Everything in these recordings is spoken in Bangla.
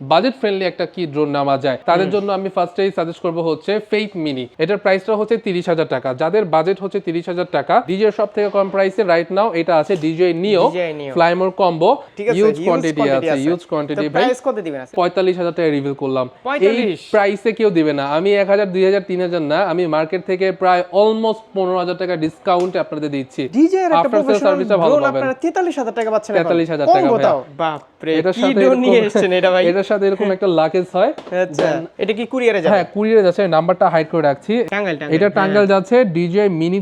বাজেট ফ্রেন্ডলি একটা কি ড্রোন নেওয়া যায়? তাদের জন্য আমি ফার্স্টেই সাজেস্ট করব হচ্ছে ফেইথ মিনি এটার প্রাইসটা হচ্ছে তিরিশ হাজার টাকা। যাদের বাজেট হচ্ছে তিরিশ হাজার টাকা ডিজে সব থেকে কম প্রাইসে রাইট নাও এটা আছে DJI Neo fly more combo use quantity আছে ইউজ কোয়ান্টিটি ভাই পঁয়তাল্লিশ হাজার টাকা রিভিল করলাম। এই প্রাইসে কেউ দিবে না। আমি এক হাজার দুই হাজার তিন হাজার না আমি মার্কেট থেকে প্রায় অলমোস্ট পনেরো হাজার টাকা ডিসকাউন্ট আপনাদের দিচ্ছি। Service টা ভালো পাবেন। আপনারা 43000 টাকা পাচ্ছেন 43,000 কম টাকা এটার সাথে সাথে এরকম একটা লাকেজ হয় আচ্ছা। এটা কি কুরিয়ারে যাবে? হ্যাঁ কুরিয়ারে যাচ্ছে নাম্বারটা হাইড করে রাখছি। এটা টাঙ্গাইল যাচ্ছে ডিজে মিনি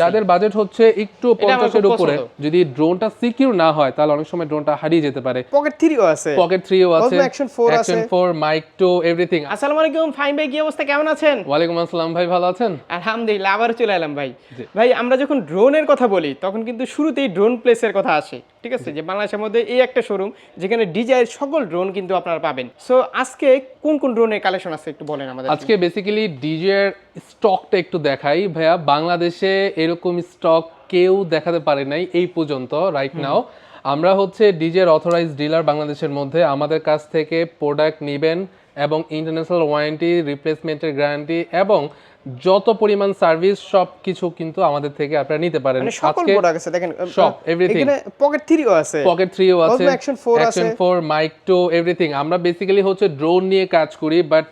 যাদের বাজেট হচ্ছে একটু পঞ্চাশের উপরে। যদি ড্রোনটা সিকিউর না হয় তাহলে অনেক সময় ড্রোনটা হারিয়ে যেতে পারে। পকেট 3 ও আছে। পকেট থ্রিও আছে। Osmo Action 4 action mic everything আসসালামু আলাইকুম ফাইন ভাই কি অবস্থা? কেমন আছেন? ওয়ালাইকুম আসসালাম ভাই ভালো আছেন? আলহামদুলিল্লাহ আবার চলে এলাম ভাই। ভাই আমরা যখন ড্রোনের কথা বলি তখন কিন্তু শুরুতেই ড্রোন প্লেসের কথা আসে। ঠিক আছে? যে বাংলাদেশের মধ্যে এই একটা শোরুম যেখানে ডিজাইয়ের সকল ড্রোন কিন্তু আপনারা পাবেন। সো আজকে কোন কোন ড্রোনের কালেকশন আছে একটু বলেন আমাদের। আজকে বেসিক্যালি ডিজের স্টকটা একটু দেখাই। ভাইয়া বাংলাদেশে এরকম স্টক কেউ দেখাতে পারে নাই এই পর্যন্ত রাইট নাও আমরা হচ্ছে ডিজের অথরাইজ ডিলার বাংলাদেশের মধ্যে। আমাদের কাছ থেকে প্রোডাক্ট নেবেন এবং ইন্টারন্যাশনাল ওয়ারেন্টি রিপ্লেসমেন্টের গ্যারান্টি এবং যত পরিমাণ সার্ভিস সব কিছু কিন্তু আমাদের থেকে আপনারা নিতে পারেন। মানে সকল আজকে প্রোডাক্ট আছে দেখেন সব, everything। এখানে পকেট 3 ও আছে। পকেট থ্রিও আছে। Osmo Action 4 আছে। Action four mic two everything আমরা বেসিক্যালি হচ্ছে ড্রোন নিয়ে কাজ করি বাট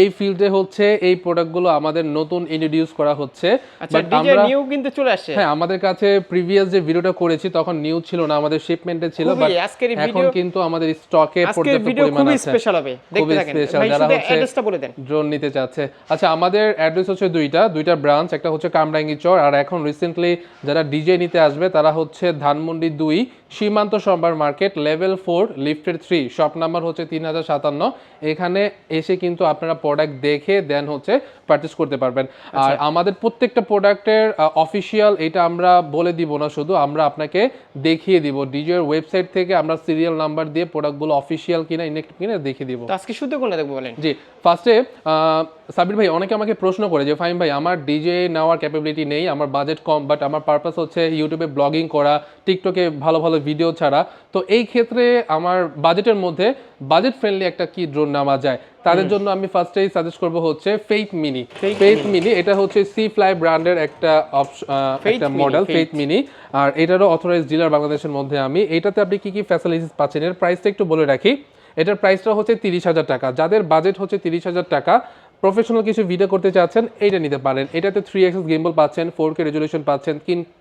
এই ফিল্ডে হচ্ছে এই প্রোডাক্টগুলো আমাদের নতুন ইন্ট্রোডিউস করা হচ্ছে। আচ্ছা বাট আমরা নিউ কিন্তু চলে আসছে হ্যাঁ আমাদের কাছে প্রিভিয়াস যে ভিডিওটা করেছি তখন নিউ ছিল না আমাদের শিপমেন্টে ছিল বাট আজকের এই এখন কিন্তু আমাদের স্টকে আজকের পর্যাপ্ত ভিডিও পরিমাণ খুবই আছে। স্পেশাল হবে। দেখতে থাকেন। ভাই শুধু অ্যাড্রেসটা বলে দেন। ড্রোন নিতে চাচ্ছে। আচ্ছা আমাদের অ্যাড্রেস হচ্ছে দুইটা দুইটা ব্রাঞ্চ একটা হচ্ছে কামরাঙ্গি চর, আর এখন রিসেন্টলি যারা ডিজে নিতে আসবে তারা হচ্ছে ধানমন্ডি দুই Shimanto Shambhar market level four lifted three shop number হচ্ছে তিন হাজার সাতান্ন। এখানে এসে কিন্তু আপনারা প্রোডাক্ট দেখে দেন হচ্ছে পারচেস করতে পারবেন। আর আমাদের প্রত্যেকটা প্রোডাক্টের অফিসিয়াল এটা আমরা বলে দিব না শুধু আমরা আপনাকে দেখিয়ে দিব। ডিজের ওয়েবসাইট থেকে আমরা সিরিয়াল নাম্বার দিয়ে প্রোডাক্টগুলো অফিসিয়াল কিনা ইনেক্টিভ কিনা দেখিয়ে দিব। আজকে শুধু কোনটা দেখব বলেন? জি ফার্স্টে সাবির ভাই অনেকে আমাকে প্রশ্ন করে যে ফাইন ভাই আমার ডিজে নেওয়ার ক্যাপাবিলিটি নেই আমার বাজেট কম বাট আমার পারপাস হচ্ছে ইউটিউবে ব্লগিং করা টিকটকে ভালো ভালো ভিডিও ছাড়া। তো এই ক্ষেত্রে আমার বাজেটের মধ্যে বাজেট ফ্রেন্ডলি একটা কি ড্রোন নেওয়া যায় তাদের জন্য আমি ফার্স্টেই সাজেস্ট করব হচ্ছে ফেইথ মিনি ফেইথ মিনি এটা হচ্ছে সি ফ্লাই ব্র্যান্ডের একটা একটা মডেল ফেইথ মিনি আর এটারও অথরাইজ ডিলার বাংলাদেশের মধ্যে আমি। এটাতে আপনি কি কি ফ্যাসিলিটিস পাচ্ছেন? এর প্রাইসটা একটু বলে রাখি। এটার প্রাইসটা হচ্ছে তিরিশ হাজার টাকা। যাদের বাজেট হচ্ছে তিরিশ হাজার টাকা প্রফেশনাল কিছু ভিডিও করতে চাচ্ছেন এইটা নিতে পারেন। এটাতে থ্রি এক্সেস গেম্বল পাচ্ছেন ফোর কে রেজলিউশন পাচ্ছেন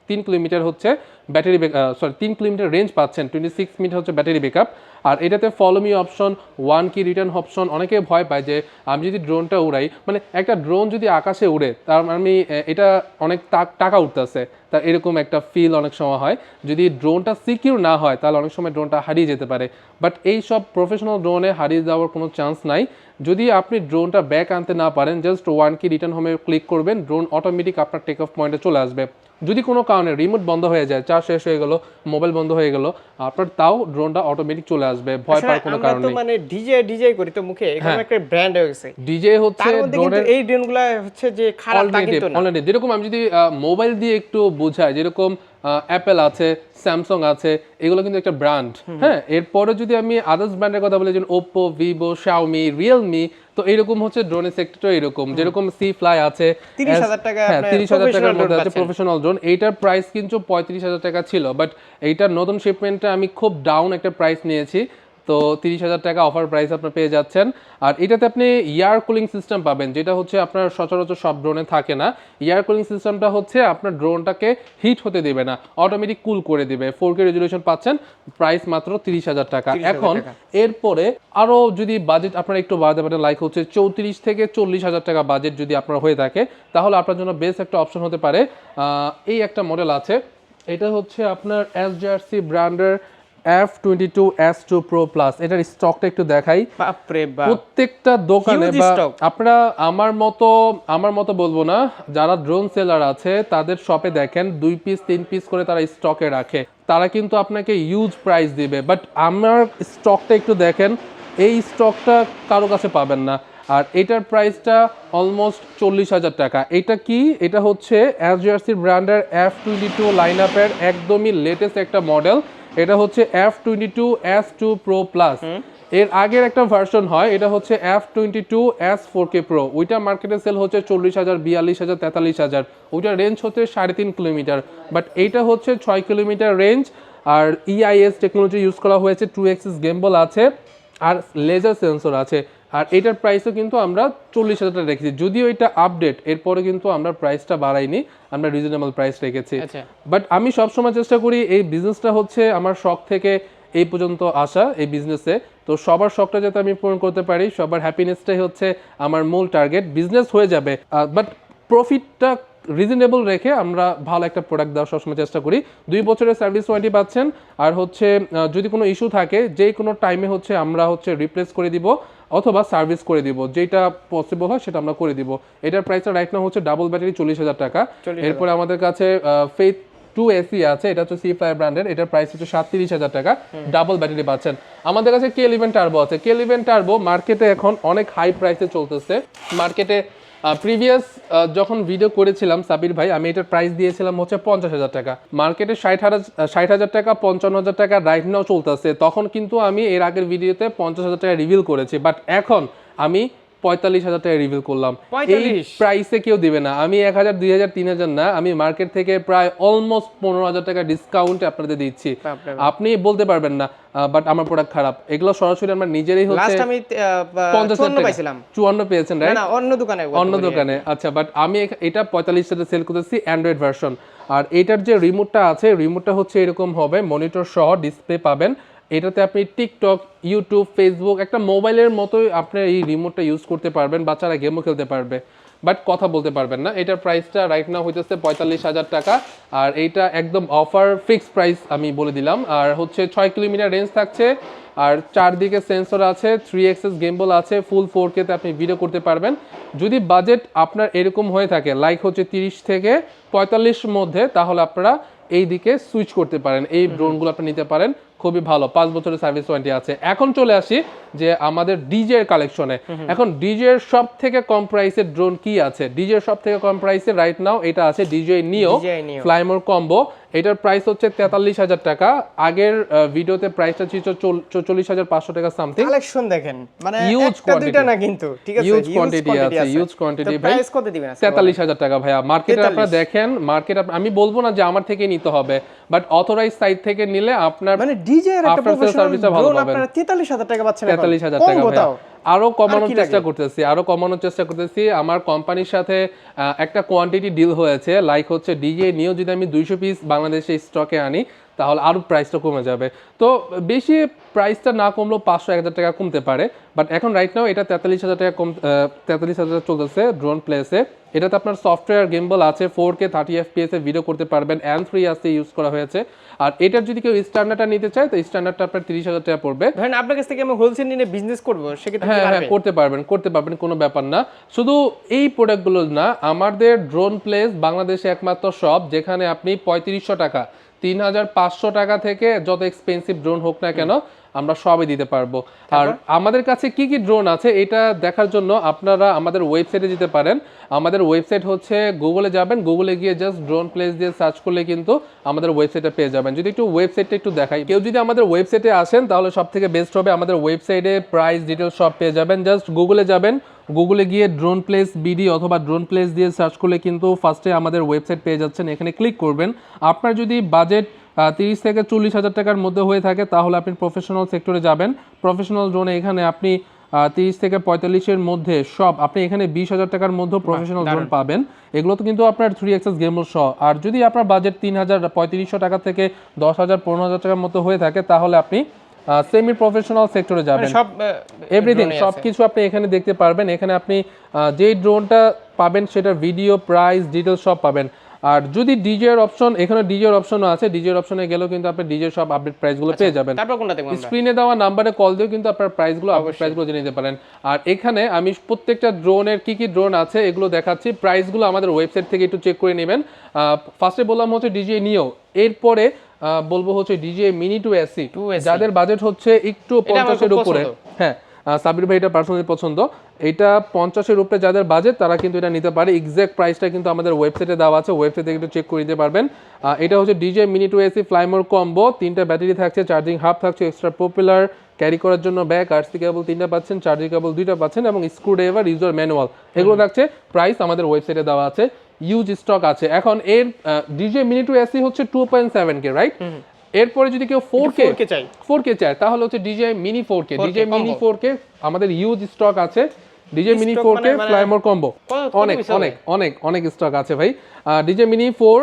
তিন কিলোমিটার হচ্ছে ব্যাটারি সরি তিন কিলোমিটার রেঞ্জ পাচ্ছেন টোয়েন্টি সিক্স মিনিট হচ্ছে ব্যাটারি ব্যাকআপ আর এটাতে follow me option one key return option অনেকে ভয় পায় যে আমি যদি ড্রোনটা উড়াই মানে একটা ড্রোন যদি আকাশে উড়ে, তার মানে আমি এটা অনেক টাকা উঠতেছে। তা এরকম একটা ফিল অনেক সময় হয়। যদি ড্রোনটা সিকিউর না হয়, তাহলে অনেক সময় ড্রোনটা হারিয়ে যেতে পারে। বাট এই সব প্রফেশনাল ড্রোনে হারিয়ে যাওয়ার কোনো চান্স নাই। যদি আপনি ড্রোনটা ব্যাক আনতে না পারেন জাস্ট ওয়ান কি রিটার্ন হোমে ক্লিক করবেন ড্রোন অটোমেটিক আপনার টেক অফ পয়েন্টে চলে আসবে। যদি কোনো কারণে রিমোট বন্ধ হয়ে যায় চার্জ শেষ হয়ে গেল মোবাইল বন্ধ হয়ে গেল আপনার তাও ড্রোনটা অটোমেটিক চলে আসবে ভয় পাওয়ার কোনো কারণ নেই। মানে ডিজে ডিজে করি তো মুখে এখানে একটা ব্র্যান্ড হয়ে গেছে। ডিজে হচ্ছে ড্রোনের এই ড্রোনগুলো হচ্ছে যে খারাপ তা কিন্তু না। অলরেডি যেরকম আমি যদি মোবাইল দিয়ে একটু বোঝাই যেরকম অ্যাপেল আছে স্যামসং আছে এগুলো কিন্তু একটা ব্র্যান্ড হ্যাঁ এরপরে যদি আমি আদার্স ব্র্যান্ডের কথা বলি যেমন ওপো ভিভো শাওমি রিয়েলমি তো এরকম হচ্ছে ড্রোনের সেক্টরটা এরকম। যেরকম সি ফ্লাই আছে 30,000 টাকা হ্যাঁ তিরিশ হাজার টাকার মধ্যে আছে প্রফেশনাল ড্রোন এইটার প্রাইস কিন্তু পঁয়ত্রিশ হাজার টাকা ছিল বাট এইটার নতুন শিপমেন্টটা আমি খুব ডাউন একটা প্রাইস নিয়েছি। তো তিরিশ হাজার টাকা অফার প্রাইস আপনার পেয়ে যাচ্ছেন। আর এটাতে আপনি ইয়ার কুলিং সিস্টেম পাবেন যেটা হচ্ছে আপনার সচরাচর সব ড্রোনে থাকে না। ইয়ার কুলিং সিস্টেমটা হচ্ছে আপনার ড্রোনটাকে হিট হতে দেবে না অটোমেটিক কুল করে দিবে। ফোর কে রেজুলেশন পাচ্ছেন প্রাইস মাত্র তিরিশ হাজার টাকা। এখন এরপরে আরও যদি বাজেট আপনার একটু বাড়াতে পারেন লাইক হচ্ছে চৌত্রিশ থেকে চল্লিশ হাজার টাকা বাজেট যদি আপনার হয়ে থাকে তাহলে আপনার জন্য বেস্ট একটা অপশন হতে পারে। এই একটা মডেল আছে। এটা হচ্ছে আপনার এস জার্সি ব্র্যান্ডের F twenty two S two pro plus এটার স্টকটা একটু দেখাই। প্রত্যেকটা দোকানে বা আপনারা আমার মতো আমার মতো বলব না যারা ড্রোন সেলার আছে তাদের শপে দেখেন দুই পিস তিন পিস করে তারা স্টকে রাখে। তারা কিন্তু আপনাকে ইউজ প্রাইস দিবে। বাট আমার স্টকটা একটু দেখেন এই স্টকটা কারও কাছে পাবেন না। আর এটার প্রাইসটা অলমোস্ট চল্লিশ হাজার টাকা। এটা কি? এটা হচ্ছে অ্যাসজিআরসির ব্র্যান্ডের এফ টোয়েন্টি টু লাইন আপের একদমই লেটেস্ট একটা মডেল এটা হচ্ছে F twenty two S two pro plus এর আগের একটা ভার্সন হয় এটা হচ্ছে F twenty two S four K pro ওইটা মার্কেটে সেল হচ্ছে চল্লিশ হাজার বিয়াল্লিশ হাজার তেতাল্লিশ হাজার। ওইটার রেঞ্জ হচ্ছে সাড়ে তিন কিলোমিটার। বাট এইটা হচ্ছে ছয় কিলোমিটার রেঞ্জ আর ইআইএস টেকনোলজি ইউজ করা হয়েছে টু এক্সিস গেম্বল আছে। আর লেজার সেন্সর আছে। আর এটার প্রাইসও কিন্তু আমরা চল্লিশ হাজার টাকা রেখেছি। যদিও এটা আপডেট এরপরে কিন্তু আমরা প্রাইসটা বাড়াইনি আমরা রিজনেবল প্রাইস রেখেছি। আচ্ছা। বাট আমি সবসময় চেষ্টা করি এই বিজনেসটা হচ্ছে আমার শখ থেকে এই পর্যন্ত আসা এই বিজনেসে তো সবার শখটা যাতে আমি পূরণ করতে পারি সবার হ্যাপিনেসটাই হচ্ছে আমার মূল টার্গেট বিজনেস হয়ে যাবে বাট প্রফিটটা রিজনেবল রেখে আমরা ভালো একটা প্রোডাক্ট দেওয়ার সবসময় চেষ্টা করি। দুই বছরের সার্ভিস ওয়ারেন্টি পাচ্ছেন আর হচ্ছে যদি কোনো ইস্যু থাকে যে কোনো টাইমে হচ্ছে আমরা হচ্ছে রিপ্লেস করে দিব। অথবা সার্ভিস করে দিব যেটা পসিবল হয় সেটা আমরা করে দিব। এটার প্রাইসটা রাইট নাও হচ্ছে ডাবল ব্যাটারি চল্লিশ হাজার টাকা। এরপরে আমাদের কাছে ফেথ টু এসি আছে এটা হচ্ছে সি ফ্লাই ব্র্যান্ডের এটার প্রাইস হচ্ছে সাতত্রিশ হাজার টাকা। ডাবল ব্যাটারি পাচ্ছেন। আমাদের কাছে কে ইলেভেন টার্বো আছে। কে ইলেভেন টার্বো মার্কেটে এখন অনেক হাই প্রাইসে চলতেছে। মার্কেটে প্রিভিয়াস যখন ভিডিও করেছিলাম সাবির ভাই, আমি এটার প্রাইস দিয়েছিলাম হচ্ছে পঞ্চাশ হাজার টাকা। মার্কেটে ষাট হাজার ষাট হাজার টাকা, পঞ্চান্ন হাজার টাকা রাইট নাও চলতেছে। তখন কিন্তু আমি এর আগের ভিডিওতে পঞ্চাশ হাজার টাকা রিভিল করেছি। বাট এখন আমি পঁয়তাল্লিশ হাজার টাকা রিভিল করলাম। এই প্রাইসে কেউ দিবে না। আমি এক হাজার দুই হাজার তিন হাজার না আমি মার্কেট থেকে প্রায় অলমোস্ট পনেরো হাজার টাকা ডিসকাউন্ট আপনাদের দিচ্ছি। আপনি বলতে পারবেন না বাট আমার প্রোডাক্ট খারাপ। এগুলো সরাসরি আমরা নিজেরই হচ্ছে আমি পঞ্চাশ চুয়ান্ন হাজার পাইছিলাম। চুয়ান্ন পেয়েছেন রাইট না অন্য দোকানে অন্য দোকানে। আচ্ছা বাট আমি এটা পঁয়তাল্লিশ টাকা সেল করতেছি অ্যান্ড্রয়েড ভার্সন আর এটার যে রিমোটটা আছে রিমোটটা হচ্ছে এরকম হবে মনিটর সহ ডিসপ্লে পাবেন। এটাতে আপনি টিকটক, ইউটিউব, ফেসবুক একটা মোবাইলের মতোই আপনি এই রিমোটটা ইউজ করতে পারবেন, বাচ্চারা গেমও খেলতে পারবে। বাট কথা বলতে পারবেন না। এটার প্রাইসটা রাইট নাও হইতেছে পঁয়তাল্লিশ হাজার টাকা। আর এইটা একদম অফার ফিক্সড প্রাইস আমি বলে দিলাম। আর হচ্ছে ছয় কিলোমিটার রেঞ্জ থাকছে। আর চারদিকে সেন্সর আছে থ্রি এক্সেস গেমবল আছে ফুল ফোর কেতে আপনি ভিডিও করতে পারবেন। যদি বাজেট আপনার এরকম হয়ে থাকে লাইক হচ্ছে তিরিশ থেকে পঁয়তাল্লিশ মধ্যে, তাহলে আপনারা এই দিকে সুইচ করতে পারেন। এই ড্রোনগুলো আপনি নিতে পারেন। খুবই ভালো পাঁচ বছরের সার্ভিস ওয়ারেন্টি আছে। এখন চলে আসি যে আমাদের ডিজে এর কালেকশনে এখন ডিজে এর সব থেকে কম প্রাইসের ড্রোন কি আছে? ডিজে এর সব থেকে কম প্রাইসের রাইট নাও এটা আছে ডিজে নিও ফ্লাইমোর কম্বো এটার প্রাইস হচ্ছে তেতাল্লিশ হাজার টাকা। আগের ভিডিওতে প্রাইসটা ছিল চল্লিশ হাজার পাঁচশো টাকা সামথিং কালেকশন দেখেন মানে দুইটা quantity. না কিন্তু ঠিক আছে? Huge quantity আছে, huge quantity ভাই। প্রাইস কত দিবেন আজকে তেতাল্লিশ হাজার টাকা ভাইয়া। মার্কেটে আপনারা দেখেন মার্কেট আমি বলব না যে আমার থেকে নিতে হবে বাট অথরাইজ সাইট থেকে নিলে আপনার মানে ডিজে এর একটা প্রফেশনাল ড্রোন আপনারা 43000 টাকা পাচ্ছেন এখন। তেতাল্লিশ হাজার কম টাকা গো আরও কমানোর চেষ্টা করতেছি আরও কমানোর চেষ্টা করতেছি। আমার কোম্পানির সাথে একটা কোয়ান্টিটি ডিল হয়েছে লাইক হচ্ছে ডিজে নিয়েও যদি আমি দুইশো পিস বাংলাদেশে স্টকে আনি। তাহলে আরও প্রাইসটা কমে যাবে। তো বেশি প্রাইসটা না কমলেও পাঁচশো এক হাজার টাকা কমতে পারে। বাট এখন রাইট নাও এটা তেতাল্লিশ হাজার টাকা কম তেতাল্লিশ হাজার চলতেছে ড্রোন প্লেসে এটাতে আপনার সফটওয়্যার গেমবল আছে ফোর কে থার্টি এফপিএস এ ভিডিও করতে পারবেন। অ্যান থ্রি আসতে ইউজ করা হয়েছে। আর এটার যদি কেউ স্ট্যান্ডার্ডটা নিতে চায় তো স্ট্যান্ডার্ডটা আপনার তিরিশ হাজার টাকা পড়বে। ধরেন আপনার কাছ থেকে আমি হোলসেল নিয়ে বিজনেস করব সেক্ষেত্রে হ্যাঁ হ্যাঁ করতে পারবেন করতে পারবেন কোনো ব্যাপার না। শুধু এই প্রোডাক্টগুলো না আমাদের ড্রোন প্লেস বাংলাদেশে একমাত্র শপ যেখানে আপনি পঁয়ত্রিশশো টাকা তিন হাজার পাঁচশো টাকা থেকে যত এক্সপেন্সিভ ড্রোন হোক না কেন আমরা সবই দিতে পারব। আর আমাদের কাছে কি কি ড্রোন আছে এটা দেখার জন্য আপনারা আমাদের ওয়েবসাইটে যেতে পারেন। আমাদের ওয়েবসাইট হচ্ছে গুগলে যাবেন গুগলে গিয়ে জাস্ট ড্রোন প্লেস দিয়ে সার্চ করলে কিন্তু আমাদের ওয়েবসাইটে পেয়ে যাবেন। যদি একটু ওয়েবসাইটটা একটু দেখাই। কেউ যদি আমাদের ওয়েবসাইটে আসেন তাহলে সব থেকে বেস্ট হবে আমাদের ওয়েবসাইটে প্রাইস ডিটেলস সব পেয়ে যাবেন। জাস্ট গুগলে যাবেন গুগলে গিয়ে ড্রোন প্লেস বিডি অথবা ড্রোন প্লেস দিয়ে সার্চ করলে কিন্তু ফার্স্টে আমাদের ওয়েবসাইট পেয়ে যাচ্ছেন। এখানে ক্লিক করবেন। আপনার যদি বাজেট তিরিশ থেকে চল্লিশ হাজার টাকার মধ্যে হয়ে থাকে তাহলে আপনি প্রফেশনাল সেক্টরে যাবেন। প্রফেশনাল ড্রোনে এখানে আপনি তিরিশ থেকে পঁয়তাল্লিশের মধ্যে সব আপনি এখানে বিশ হাজার টাকার মধ্যে প্রফেশনাল ড্রোন পাবেন। এগুলো তো কিন্তু আপনার থ্রি এক্সেস গেমল সহ আর যদি আপনার বাজেট তিন হাজার পঁয়ত্রিশশো টাকা থেকে দশ হাজার পনেরো হাজার টাকার মতো হয়ে থাকে তাহলে আপনি সেমি প্রফেশনাল সেক্টরে যাবেন। মানে সব এভরিথিং সব কিছু আপনি এখানে দেখতে পারবেন। এখানে আপনি যেই ড্রোনটা পাবেন সেটার ভিডিও প্রাইস ডিটেলস সব পাবেন। আর যদি ডিজের অপশন এখানে ডিজের অপশনও আছে। ডিজের অপশনে গেলেও কিন্তু আপনি ডিজের সব আপডেট প্রাইসগুলো পেয়ে যাবেন। তারপর কোনটা দেখব আমরা? স্ক্রিনে দেওয়া নাম্বারে কল দিয়েও কিন্তু আপনার প্রাইসগুলো আপডেট প্রাইসগুলো জেনে নিতে পারেন। আর এখানে আমি প্রত্যেকটা ড্রোনের কি কি ড্রোন আছে এগুলো দেখাচ্ছি। প্রাইসগুলো আমাদের ওয়েবসাইট থেকে একটু চেক করে নেবেন। ফার্স্টে বললাম হচ্ছে ডিজে নিও এরপরে বলব হচ্ছে DJ mini two AC 2SC যাদের বাজেট হচ্ছে একটু পঞ্চাশের উপরে। হ্যাঁ। সাবির ভাই এটা পার্সোনালি পছন্দ। এটা পঞ্চাশের উপরে যাদের বাজেট তারা কিন্তু এটা নিতে পারে। এক্সাক্ট প্রাইসটা কিন্তু আমাদের ওয়েবসাইটে দেওয়া আছে। ওয়েবসাইটে একটু চেক করে নিতে পারবেন। এটা হচ্ছে DJI mini two SE fly more combo তিনটা ব্যাটারি থাকছে চার্জিং হাব থাকছে এক্সট্রা পপুলার ক্যারি করার জন্য ব্যাগ আরসি কেবল তিনটা পাচ্ছেন চার্জিং কেবল দুইটা পাচ্ছেন এবং স্ক্রু ড্রাইভার ইউজার ম্যানুয়াল এগুলো থাকছে প্রাইস আমাদের ওয়েবসাইটে দেওয়া আছে। ইউজ স্টক আছে। এখন এর ডিজে মিনি টু এসি হচ্ছে two point seven K right এরপরে যদি কেউ ফোর কে 4K চাই। ফোর কে চায় তাহলে হচ্ছে DJI mini four K 4K DJI mini. Four K আমাদের ইউজ স্টক আছে। DJI mini four K fly more combo অনেক অনেক অনেক অনেক স্টক আছে ভাই। DJI mini four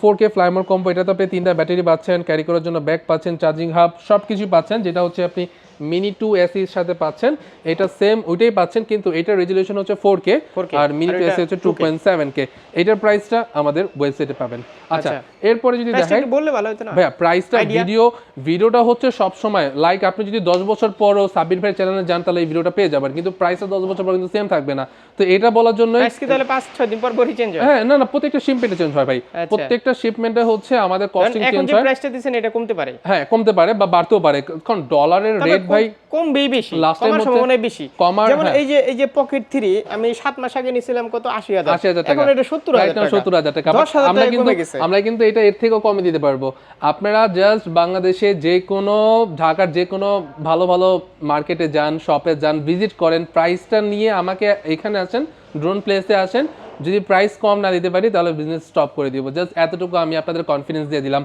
four K fly more combo এটাতে আপনি তিনটা ব্যাটারি পাচ্ছেন ক্যারি করার জন্য ব্যাগ পাচ্ছেন চার্জিং হাব সব কিছু পাচ্ছেন যেটা হচ্ছে আপনি মিনি টু এসির সাথে পাচ্ছেন। এটা সেম ওইটাই পাচ্ছেন কিন্তু এটার রেজুলেশন হচ্ছে ফোর কে 4K, আর মিনি টু এসি হচ্ছে টু পয়েন্ট সেভেন কে এটার প্রাইসটা আমাদের ওয়েবসাইটে পাবেন। আচ্ছা আচ্ছা। এরপরে যদি একটু বললে ভালো হতো না। ভাইয়া প্রাইসটা ভিডিও ভিডিওটা হচ্ছে সব সময় লাইক আপনি যদি দশ বছর পরও সাবির ভাই চ্যানেলে যান তাহলে এই ভিডিওটা পেয়ে যাবেন। কিন্তু প্রাইসটা দশ বছর পর কিন্তু সেম থাকবে না। তো এটা বলার জন্য প্রাইস কি তাহলে পাঁচ ছয় দিন পর পরই চেঞ্জ হয়? হ্যাঁ না না প্রত্যেকটা শিপমেন্টে চেঞ্জ হয় ভাই। আচ্ছা। প্রত্যেকটা শিপমেন্টে হচ্ছে আমাদের কস্টিং এখন যে প্রাইসটা দিচ্ছেন এটা কমতে পারে। হ্যাঁ কমতে পারে বা বাড়তেও পারে। কারণ ডলারের রেট কম- ভাই কমবেই বেশি কমার সম্ভাবনা বেশি। যেমন হ্যাঁ। এই যে এই যে পকেট থ্রি আমি সাত মাস আগে নিছিলাম কত? আশি হাজার। আশি হাজার টাকা। এখন এটা সত্তর হাজার টাকা। সত্তর হাজার টাকা। আমরা কিন্তু আমরা কিন্তু এটা এর থেকেও কমে দিতে পারব। আপনারা জাস্ট বাংলাদেশে যে কোনো ঢাকার যে কোনো ভালো ভালো মার্কেটে যান শপে যান ভিজিট করেন। প্রাইসটা নিয়ে আমাকে এখানে আসেন ড্রোন প্লেসে আসেন। যদি প্রাইস কম না দিতে পারি তাহলে বিজনেস স্টপ করে দিব। জাস্ট এতটুকু আমি আপনাদের কনফিডেন্স দিয়ে দিলাম।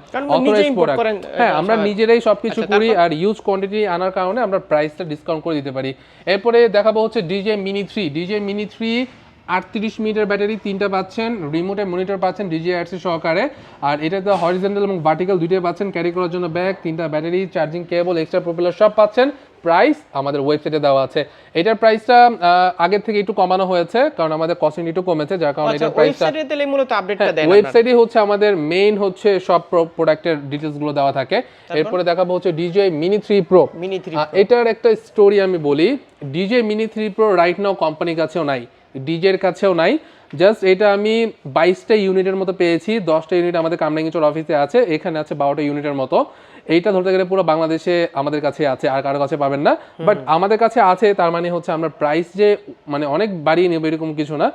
product। করেন, হ্যাঁ আমরা নিজেরাই সবকিছু আচ্ছা, করি আর ইউজ কোয়ান্টিটি আনার কারণে আমরা প্রাইসটা ডিসকাউন্ট করে দিতে পারি। এরপরে দেখাবো হচ্ছে DJ mini three DJ mini three আটত্রিশ মিনিটের ব্যাটারি তিনটা পাচ্ছেন রিমোটে মনিটর পাচ্ছেন ডিজে আরসি সহকারে। আর এটাতে হরিজেন্টাল এবং ভার্টিক্যাল দুইটাই পাচ্ছেন ক্যারি করার জন্য ব্যাগ তিনটা battery charging cable extra propeller সব পাচ্ছেন। প্রাইস আমাদের ওয়েবসাইটে দেওয়া আছে। এটার প্রাইসটা আগের থেকে একটু কমানো হয়েছে কারণ আমাদের কস্টিং একটু কমেছে যার কারণে আচ্ছা এটার প্রাইসটা ওয়েবসাইটে তাহলে মূলত আপডেটটা দেন আপনারা। ওয়েবসাইটে হচ্ছে আমাদের মেইন হচ্ছে সব প্রোডাক্টের ডিটেলসগুলো দেওয়া থাকে। এরপরে দেখাবো হচ্ছে DJI mini three pro mini three এটার একটা স্টোরি আমি বলি। DJI mini three pro right now কোম্পানির কাছেও নাই ডিজের কাছেও নাই। জাস্ট এটা আমি বাইশটা ইউনিটের মতো পেয়েছি দশটা ইউনিট আমাদের কামরাঙ্গিচর অফিসে আছে এখানে আছে বারোটা ইউনিটের মতো। এইটা ধরতে গেলে পুরো বাংলাদেশে আমাদের কাছে আছে আর কারও কাছে পাবেন না। বাট আমাদের কাছে আছে তার মানে হচ্ছে আমরা প্রাইস যে মানে অনেক বাড়িয়ে নেব এরকম কিছু না।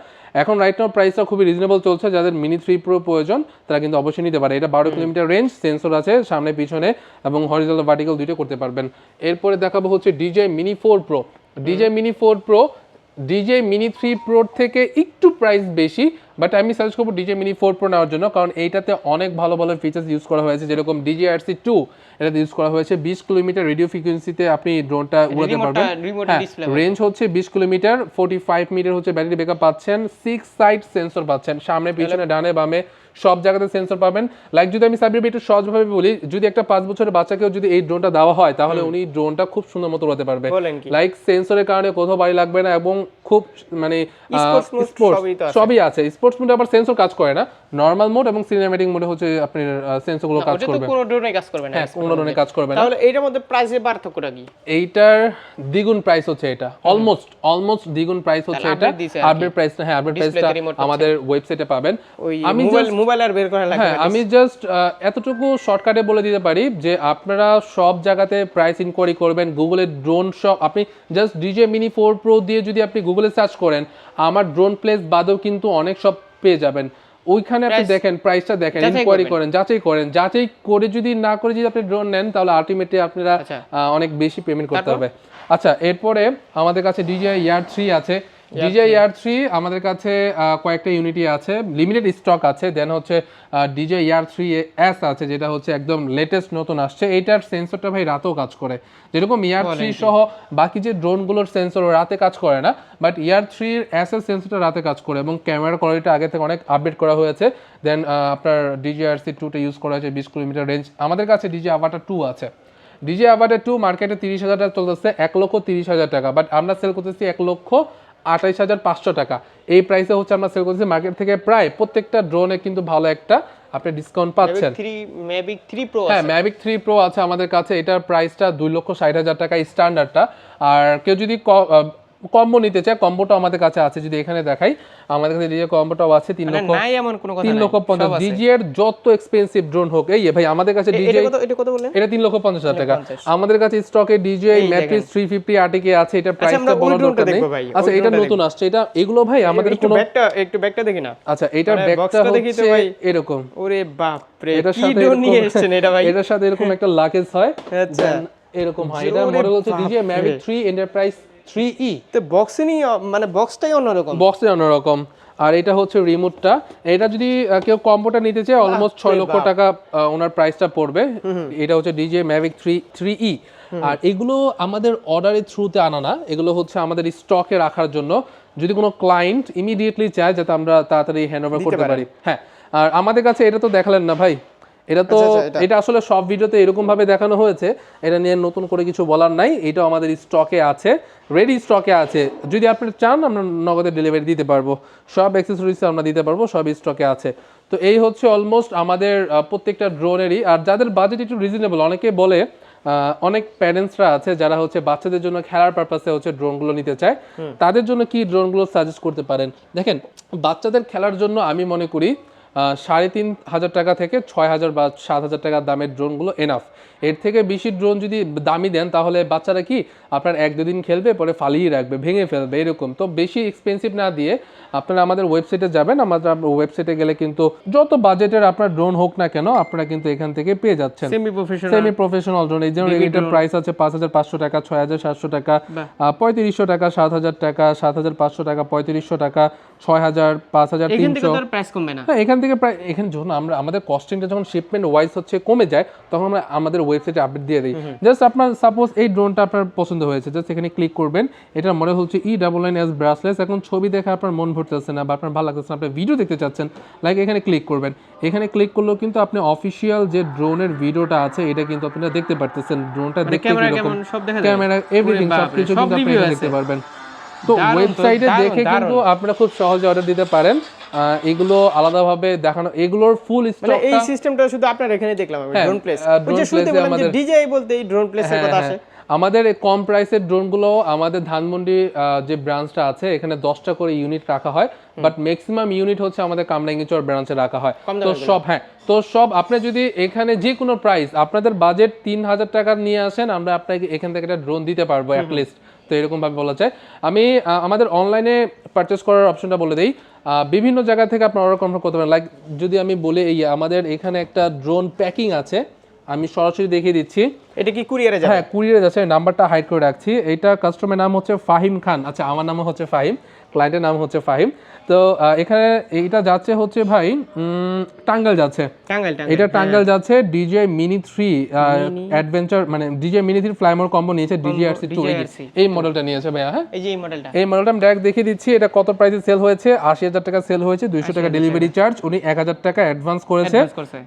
এখন রাইট নাও প্রাইসটা খুবই রিজনেবল চলছে যাদের মিনি থ্রি প্রো প্রয়োজন তারা কিন্তু অবশ্যই নিতে পারে। এটা বারো কিলোমিটার রেঞ্জ সেন্সর আছে সামনে পিছনে এবং হরিজন্টাল ভার্টিক্যাল দুইটা করতে পারবেন। এরপরে দেখাবো হচ্ছে DJI mini four pro DJI mini four pro DJI mini three প্রোর থেকে একটু প্রাইস বেশি বাট আমি সাজেস্ট করব ডিজে মিনি ফোর প্রো নেওয়ার জন্য কারণ এইটাতে অনেক ভালো ভালো ফিচার্স ইউজ করা হয়েছে যেরকম ডিজে আর সি টু এটাতে ইউজ করা হয়েছে। বিশ কিলোমিটার রেডিও ফ্রিকোয়েন্সিতে আপনি ড্রোনটা উড়াতে পারবেন। remote হ্যাঁ রেঞ্জ হচ্ছে বিশ কিলোমিটার ফোর্টি ফাইভ মিটার হচ্ছে ব্যাটারি ব্যাকআপ পাচ্ছেন সিক্স সাইড সেন্সর পাচ্ছেন সামনে পিছনে ডানে বামে। সব জায়গাতে সেন্সর পাবেন। লাইক যদি আমি সাবির একটু সহজভাবে বলি যদি একটা পাঁচ বছরের বাচ্চাকেও যদি এই ড্রোনটা দেওয়া হয় তাহলে উনি ড্রোনটা খুব সুন্দর মতো উড়াতে পারবে। লাইক সেন্সরের কারণে কোথাও বাড়ি লাগবে না এবং খুব মানে স্পোর্টস সবই আছে। স্পোর্টস মোডে আবার সেন্সর কাজ করে না। নর্মাল মোড এবং সিনেম্যাটিক মোডে হচ্ছে আপনার সেন্সরগুলো কাজ করবে। কোনো ড্রোনে কাজ করবে না। হ্যাঁ কোনো ধরনের কাজ করবে না। তাহলে এইটার মধ্যে প্রাইসের পার্থক্যটা কি? এইটার দ্বিগুণ প্রাইস হচ্ছে এটা। অলমোস্ট অলমোস্ট দ্বিগুণ প্রাইস হচ্ছে এটা। আপডেট প্রাইসটা হ্যাঁ আপডেট প্রাইসটা আমাদের ওয়েবসাইটে পাবেন। আমি মোবাইল মোবাইল আর বের করা লাগবে হ্যাঁ আমি জাস্ট এতটুকু শর্টকাটে বলে দিতে পারি যে আপনারা সব জায়গাতে প্রাইস ইনকোয়ারি করবেন গুগলে ড্রোন শপ আপনি just DJI mini four pro দিয়ে যদি আপনি গুগলে সার্চ করেন আমার ড্রোন প্লেস বাদেও কিন্তু অনেক সব পেয়ে যাবেন। ওইখানে আপনি দেখেন প্রাইসটা দেখেন ইনকোয়ারি করেন যাচাই করেন। যাচাই করে যদি না করে যদি আপনি ড্রোন নেন তাহলে আলটিমেটলি আপনারা আচ্ছা। অনেক বেশি পেমেন্ট করতে হবে। আচ্ছা এরপরে আমাদের কাছে ডিজে ইয়ার থ্রি আছে। ডিজে ইয়ার থ্রি আমাদের কাছে কয়েকটা ইউনিটি আছে। লিমিটেড স্টক আছে দেন হচ্ছে ডিজে ইয়ার থ্রি এস আছে যেটা হচ্ছে একদম লেটেস্ট নতুন আসছে। এইটার সেন্সরটা ভাই রাতেও কাজ করে। যেরকম ইয়ার থ্রি সহ বাকি যে ড্রোনগুলোর সেন্সর রাতে কাজ করে না বাট ইয়ার থ্রির এস এর সেন্সরটা রাতে কাজ করে এবং ক্যামেরা কোয়ালিটি আগে থেকে অনেক আপডেট করা হয়েছে। দেন আপনার ডিজে আর সি টুটা ইউজ করা হয়েছে বিশ কিলোমিটার রেঞ্জ আমাদের কাছে ডিজে আভাটা টু আছে। ডিজে আভাটা টু মার্কেটে তিরিশ হাজার টাকা চলতেছে এক লক্ষ তিরিশ হাজার টাকা বাট আমরা সেল করতেছি এক লক্ষ আঠাইশ হাজার পাঁচশো টাকা। এই প্রাইসে হচ্ছে আমরা সেল করছি মার্কেট থেকে প্রায় প্রত্যেকটা ড্রোনে কিন্তু ভালো একটা আপনি ডিসকাউন্ট পাচ্ছেন। থ্রি থ্রি প্রো হ্যাঁ ম্যাভিক থ্রি প্রো আছে আমাদের কাছে। এটার প্রাইসটা দুই লক্ষ ষাট হাজার টাকা স্ট্যান্ডার্ডটা আর কেউ যদি কম্বো নিতে চায় কম্বোটা আমাদের কাছে আছে যদি এখানে দেখাই আমাদের কাছে ডিজে কম্বোটাও আছে তিন মানে লক্ষ নাই এমন কোনো কথা তিন লক্ষ পঞ্চাশ। ডিজে এর যত এক্সপেন্সিভ ড্রোন হোক এই ভাই আমাদের কাছে ডিজে এটা এটা এটা তিন লক্ষ পঞ্চাশ হাজার টাকা। আমাদের কাছে স্টকে ডিজে এই ম্যাট্রিক্স থ্রি ফিফটি আরটিকে আছে এটা প্রাইসটা ওই বলার দরকার নেই। ভাই, আচ্ছা এটা নতুন আসছে এটা এগুলো ভাই আমাদের কোনো একটু ব্যাকটা দেখি না। আচ্ছা এটার মানে ব্যাগটা দেখি তো হচ্ছে ভাই। এরকম। ওরে বাপ রে এটার সাথে নিয়ে এসেছেন এটা ভাই? এটার সাথে এরকম একটা লাকেজ হয় আচ্ছা। এরকম হয়। এটা মডেল হচ্ছে DJI. Mavic three enterprise three E তো বক্সে নিয়ে মানে বক্সটাই অন্যরকম। বক্সে অন্যরকম। আর এটা হচ্ছে রিমোটটা এটা যদি কেউ কম্বোটা নিতে চায় অলমোস্ট ছয় লক্ষ টাকা ওনার প্রাইসটা পড়বে। এটা হচ্ছে DJI mavic three three E আর এগুলো আমাদের অর্ডারের থ্রুতে আনা না। এগুলো হচ্ছে আমাদের স্টকে রাখার জন্য। যদি কোনো ক্লায়েন্ট ইমিডিয়েটলি চায় যাতে আমরা তাড়াতাড়ি হ্যান্ড ওভার করতে পারি। হ্যাঁ। আর আমাদের কাছে এটা তো দেখালেন না ভাই। এটা তো আচ্ছা, এটা। এটা আসলে সব ভিডিওতে এরকম ভাবে দেখানো হয়েছে। এটা নিয়ে নতুন করে কিছু বলার নাই। এটা আমাদের স্টকে আছে। রেডি স্টকে আছে। যদি আপনি চান আমরা নগদে ডেলিভারি দিতে পারব। সব অ্যাক্সেসরিজ আমরা দিতে পারব সব স্টকে আছে। তো এই হচ্ছে অলমোস্ট আমাদের প্রত্যেকটা ড্রোনেরই আর যাদের বাজেট একটু রিজনেবল অনেকে বলে আহ, অনেক প্যারেন্টসরা আছে যারা হচ্ছে বাচ্চাদের জন্য খেলার পারপাসে হচ্ছে ড্রোনগুলো নিতে চায়। তাদের জন্য কি ড্রোনগুলো সাজেস্ট করতে পারেন? দেখেন বাচ্চাদের খেলার জন্য আমি মনে করি সাড়ে তিন হাজার টাকা থেকে ছয় হাজার বা সাত হাজার টাকার দামের ড্রোনগুলো এনাফ এর থেকে বেশি ড্রোন যদি দামি দেন তাহলে বাচ্চারা কি আপনার এক দুদিন খেলবে পরে ফালিয়ে রাখবে ভেঙে ফেলবে এরকম। তো বেশি এক্সপেন্সিভ না দিয়ে আপনারা আমাদের ওয়েবসাইটে যাবেন আমাদের ওয়েবসাইটে গেলে কিন্তু যত বাজেটের আপনার ড্রোন হোক না কেন আপনারা কিন্তু এখান থেকে পেয়ে যাচ্ছেন। Semi professional semi professional drone এই যেমন এটার প্রাইস আছে পাঁচ হাজার পাঁচশো টাকা ছয় হাজার সাতশো টাকা। পঁয়ত্রিশশো টাকা সাত হাজার টাকা সাত হাজার পাঁচশো টাকা পঁয়ত্রিশশো টাকা ছয় হাজার পাঁচ হাজার এখান থেকে তিনশো। তো প্রাইস কমবে না। হ্যাঁ এখান থেকে প্রায় এখানে যখন আমরা আমাদের কস্টিংটা যখন শিপমেন্ট ওয়াইজ হচ্ছে কমে যায় তখন আমরা আমাদের ওয়েবসাইটে আপডেট দিয়ে দিই। জাস্ট আপনার সাপোজ এই ড্রোনটা আপনার পছন্দ হয়েছে জাস্ট এখানে ক্লিক করবেন। এটার মডেল হচ্ছে E double nine S brushless এখন ছবি দেখে আপনার মন ভরতেছে না বা আপনার ভালো লাগতেছে না আপনি ভিডিও দেখতে চাচ্ছেন লাইক এখানে ক্লিক করবেন। এখানে ক্লিক করলেও কিন্তু আপনি অফিসিয়াল যে ড্রোনের ভিডিওটা আছে এটা কিন্তু আপনারা দেখতে পারতেছেন। ড্রোনটা দেখতে ক্যামেরা কীরকম? ক্যামেরা এভরিথিং সব কিন্তু আপনি। দেখতে পারবেন। তো ওয়েবসাইটে দেখে কিন্তু আপনারা খুব সহজে অর্ডার দিতে পারেন। এগুলো আলাদাভাবে দেখানো এগুলোর ফুল মানে এই সিস্টেমটা শুধু আপনার এখানে দেখলাম আমি হ্যাঁ, ড্রোন প্লেস ওই যে শুরুতে বললাম যে ডিজেআই বলতে এই ড্রোন প্লেসের কথা আসে। আমাদের কম প্রাইসের ড্রোনগুলো আমাদের ধানমন্ডি যে ব্রাঞ্চটা আছে এখানে দশটা করে ইউনিট রাখা হয়। বাট ম্যাক্সিমাম ইউনিট হচ্ছে আমাদের কামরাঙ্গিচর ব্রাঞ্চে রাখা হয়। তো সব হ্যাঁ তো সব আপনি যদি এখানে যে কোনো প্রাইস আপনাদের বাজেট তিন হাজার টাকা নিয়ে আসেন আমরা আপনাকে এখান থেকে একটা ড্রোন দিতে পারব অ্যাটলিস্ট তো এরকম ভাবে বলা যায়। আমি আমাদের অনলাইনে পারচেস করার অপশনটা বলে দিই। বিভিন্ন জায়গা থেকে আপনার অর্ডার কনফার্ম করতে পারেন। লাইক যদি আমি বলে এই আমাদের এখানে একটা ড্রোন প্যাকিং আছে আমি সরাসরি দেখিয়ে দিচ্ছি। এটা কি কুরিয়ারে যাবে? হ্যাঁ কুরিয়ারে যাচ্ছে নাম্বারটা হাইড করে রাখছি। এটা কাস্টমার নাম হচ্ছে ফাহিম খান। আচ্ছা আমার নামও হচ্ছে ফাহিম। ক্লায়েন্টের নাম হচ্ছে ফাহিম। তো এখানে এইটা যাচ্ছে হচ্ছে ভাই উম, টাঙ্গাইল যাচ্ছে। এটা টাঙ্গাইল যাচ্ছে ডিজে মিনি থ্রি অ্যাডভেঞ্চার মানে DJI mini three fly more combo নিয়েছে ডিজে আরসি টু DJRC এই মডেলটা নিয়েছে ভাইয়া হ্যাঁ? এই যে এই মডেলটা এই মডেলটা আমি ডাইরেক্ট দেখিয়ে দিচ্ছি এটা কত প্রাইসে সেল হয়েছে? আশি হাজার টাকা সেল হয়েছে দুইশো টাকা ডেলিভারি চার্জ উনি এক হাজার টাকা অ্যাডভান্স করেছে।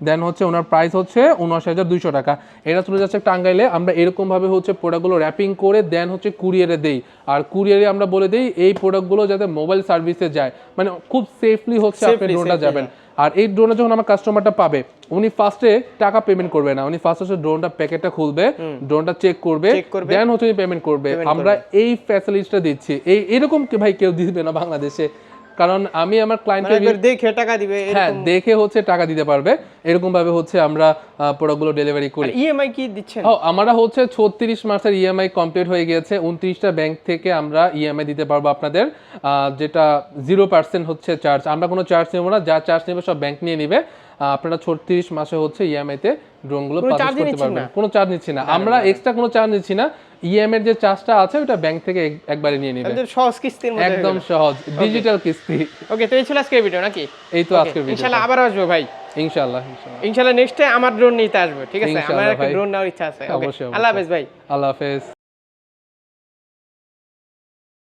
দেন হচ্ছে ওনার প্রাইস হচ্ছে উনআশি হাজার দুইশো টাকা। এটা চলে যাচ্ছে টাঙ্গাইলে আমরা এরকম ভাবে হচ্ছে প্রোডাক্টগুলো র্যাপিং করে দেন হচ্ছে কুরিয়ারে দেই। আর কুরিয়ারে আমরা বলে দিই এই প্রোডাক্টগুলো যাতে মোবাইল সার্ভিসে যায়। মানে খুব সেফলি হচ্ছে আপনি ড্রোনটা যাবেন। আর এই ড্রোনটা যখন আমার কাস্টমারটা পাবে উনি ফার্স্টে টাকা পেমেন্ট করবে না। উনি ফার্স্ট হচ্ছে ড্রোনটা প্যাকেটটা খুলবে ড্রোনটা চেক করবে। দেন হচ্ছে পেমেন্ট করবে। আমরা এই ফ্যাসিলিটিটা দিচ্ছি। এই এরকম কি ভাই কেউ দিবে না বাংলাদেশে? কারণ আমি আমার মানে ক্লায়েন্টকে দেখে টাকা দিবে হ্যাঁ দেখে হচ্ছে টাকা দিতে পারবে। এরকম ভাবে হচ্ছে আমরা প্রোডাক্টগুলো ডেলিভারি করি। ইএমআই কি দিচ্ছেন? ও আমরা হচ্ছে ছত্রিশ মাসের ইএমআই কমপ্লিট হয়ে গিয়েছে। উনত্রিশটা ব্যাংক থেকে আমরা ইএমআই দিতে পারব আপনাদের। যেটা জিরো পার্সেন্ট হচ্ছে চার্জ আমরা কোনো চার্জ নেব না। যা চার্জ নেবে সব ব্যাংক নিয়ে নেবে। আপনারা ছত্রিশ মাসে হচ্ছে ইএমআই তে ড্রোনগুলো পারচেজ করতে পারবেন? কোনো চার্জ নিচ্ছি না। আমরা এক্সট্রা কোনো চার্জ নিচ্ছি না। এর যে চার্জটা আছে ওটা ব্যাংক থেকে একবারে নিয়ে নিবে। সহজ কিস্তির মধ্যে একদম সহজ ডিজিটাল কিস্তি। ওকে তো এই ছিল আজকের ভিডিও নাকি? এই তো আজকের ভিডিও ইনশাআল্লাহ আবার আসব ভাই। ইনশাআল্লাহ ইনশাআল্লাহ। ইনশাআল্লাহ নেক্সট টাইম আমার ড্রোন নিতে আসব ঠিক আছে? আমার একটা ড্রোন নেওয়ার ইচ্ছা আছে। ওকে আল্লাহ হাফেজ ভাই। আল্লাহ হাফেজ।